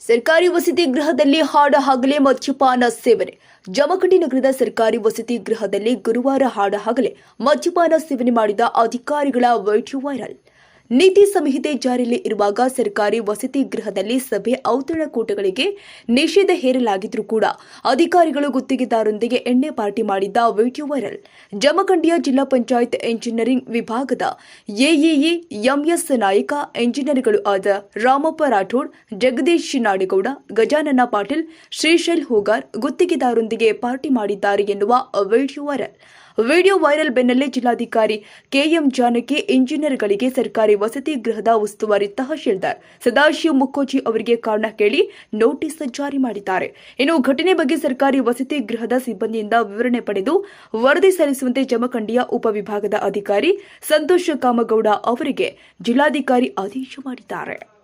ಸರ್ಕಾರಿ ವಸತಿ ಗೃಹದಲ್ಲಿ ಹಾಡ ಹಗಲೇ ಮದ್ಯಪಾನ ಸೇವನೆ. ಜಮಖಂಡಿ ನಗರದ ಸರ್ಕಾರಿ ವಸತಿ ಗೃಹದಲ್ಲಿ ಗುರುವಾರ ಹಾಡ ಹಗಲೇ ಮದ್ಯಪಾನ ಸೇವನೆ ಮಾಡಿದ ಅಧಿಕಾರಿಗಳ ವಿಡಿಯೋ ವೈರಲ್. ನೀತಿ ಸಂಹಿತೆ ಜಾರಿಯಲ್ಲಿ ಇರುವಾಗ ಸರ್ಕಾರಿ ವಸತಿ ಗೃಹದಲ್ಲಿ ಸಭೆ ಔತಣಕೂಟಗಳಿಗೆ ನಿಷೇಧ ಹೇರಲಾಗಿದ್ರೂ ಕೂಡ ಅಧಿಕಾರಿಗಳು ಗುತ್ತಿಗೆದಾರರೊಂದಿಗೆ ಎಣ್ಣೆ ಪಾರ್ಟಿ ಮಾಡಿದ್ದ ವಿಡಿಯೋ ವೈರಲ್. ಜಮಖಂಡಿಯ ಜಿಲ್ಲಾ ಪಂಚಾಯತ್ ಎಂಜಿನಿಯರಿಂಗ್ ವಿಭಾಗದ ಎಇಇ ಎಂಎಸ್ ನಾಯಕ ಎಂಜಿನಿಯರ್ಗಳು ಆದ ರಾಮಪ್ಪ ರಾಠೋಡ್, ಜಗದೀಶ್ ನಾಡಗೌಡ, ಗಜಾನನ ಪಾಟೀಲ್, ಶ್ರೀಶೈಲ್ ಹೋಗಾರ್ ಗುತ್ತಿಗೆದಾರರೊಂದಿಗೆ ಪಾರ್ಟಿ ಮಾಡಿದ್ದಾರೆ ಎನ್ನುವ ವಿಡಿಯೋ ವೈರಲ್. ವಿಡಿಯೋ ವೈರಲ್ ಬೆನ್ನಲ್ಲೇ ಜಿಲ್ಲಾಧಿಕಾರಿ ಕೆಎಂ ಜಾನಕಿ ಇಂಜಿನಿಯರ್ಗಳಿಗೆ ಸರ್ಕಾರಿ ವಸತಿ ಗೃಹದ ಉಸ್ತುವಾರಿ ತಹಶೀಲ್ದಾರ್ ಸದಾಶಿವ ಮುಖೋಜಿ ಅವರಿಗೆ ಕಾರಣ ಕೇಳಿ ನೋಟಿಸ್ ಜಾರಿ ಮಾಡಿದ್ದಾರೆ. ಇನ್ನು ಘಟನೆ ಬಗ್ಗೆ ಸರ್ಕಾರಿ ವಸತಿ ಗೃಹದ ಸಿಬ್ಬಂದಿಯಿಂದ ವಿವರಣೆ ಪಡೆದು ವರದಿ ಸಲ್ಲಿಸುವಂತೆ ಜಮಖಂಡಿಯ ಉಪವಿಭಾಗದ ಅಧಿಕಾರಿ ಸಂತೋಷ ಕಾಮಗೌಡ ಅವರಿಗೆ ಜಿಲ್ಲಾಧಿಕಾರಿ ಆದೇಶ ಮಾಡಿದ್ದಾರೆ.